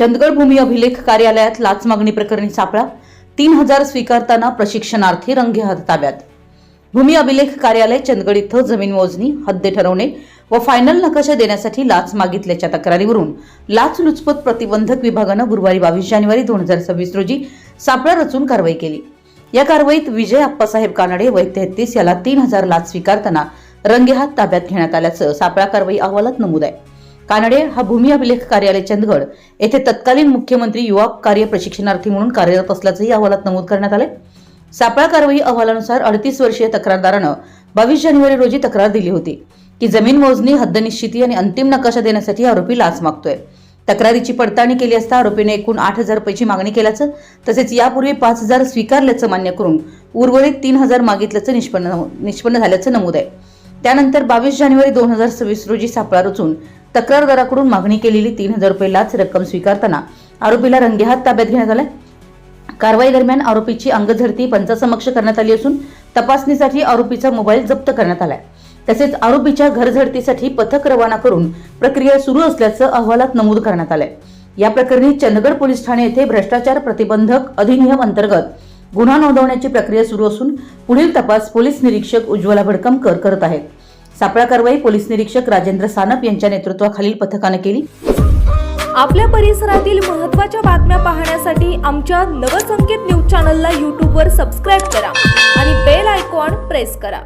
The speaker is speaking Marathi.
चंदगड भूमी अभिलेख कार्यालयात लाच मागणी प्रकरणी सापळा. तीन हजार स्वीकारताना प्रशिक्षणार्थी रंगेहात ताब्यात भूमी अभिलेख कार्यालय चंदगड इथं जमीन मोजणी हद्दे ठरवणे व फायनल नकाशा देण्यासाठी लाच मागितल्याच्या तक्रारीवरून लाच लुचपत प्रतिबंधक विभागानं गुरुवारी बावीस जानेवारी दोन हजार सव्वीस रोजी सापळा रचून कारवाई केली. या कारवाईत विजय आप्पासाहेब कानडे वय तेहतीस याला तीन हजार लाच स्वीकारताना रंगेहात ताब्यात घेण्यात आल्याचं सापळा कारवाई अहवालात नमूद आहे. कानडे हा भूमी अभिलेख कार्यालय चंदगड येथे तत्कालीन मुख्यमंत्री युवा कार्य प्रशिक्षणार्थी म्हणून कार्यरत असल्याचंही अहवालात नमूद करण्यात आले सापळा कारवाई अहवालानुसार अडतीस वर्षीय तक्रारदारानं बावीस जानेवारी रोजी तक्रार दिली होती. की जमीन मोजणी हद्द निश्चिती आणि अंतिम नकाशा देण्यासाठी आरोपी लाच मागतोय. तक्रारीची पडताळणी केली असता आरोपीने एकूण आठ हजार रुपयाची मागणी केल्याचं तसेच यापूर्वी पाच हजार स्वीकारल्याचं मान्य करून उर्वरित तीन हजार मागितल्याचं निष्पन्न निष्पन्न झाल्याचं नमूद आहे. त्यानंतर बावीस जानेवारी दोन हजार सव्वीस रोजी सापळा रचून तक्रारदाराकडून मागणी केलेली तीन हजार रुपये लाच रक्कम स्वीकारताना आरोपीला रंगेहात ताब्यात घेण्यात आलाय. कारवाई दरम्यान आरोपीची अंगझडती पंचासमक्ष करण्यात आली असून तपासणीसाठी आरोपीचा मोबाईल जप्त करण्यात आलाय. तसेच आरोपीच्या घरझडतीसाठी पथक रवाना करून प्रक्रिया सुरू असल्याचं अहवालात नमूद करण्यात आलंय. या प्रकरणी चंदगड पोलीस ठाणे येथे भ्रष्टाचार प्रतिबंधक अधिनियम अंतर्गत गुन्हा नोंदवण्याची प्रक्रिया सुरू असून पुढील तपास पोलीस निरीक्षक उज्ज्वला भडकमकर करत आहेत. सापळा कारवाई पोलीस निरीक्षक राजेंद्र सानप यांच्या नेतृत्वाखालील पथकानं केली. आपल्या परिसरातील महत्त्वाच्या बातम्या पाहण्यासाठी आमच्या नवसंकेत न्यूज चॅनलला यूट्यूबवर सबस्क्राईब करा आणि बेल आयकॉन प्रेस करा.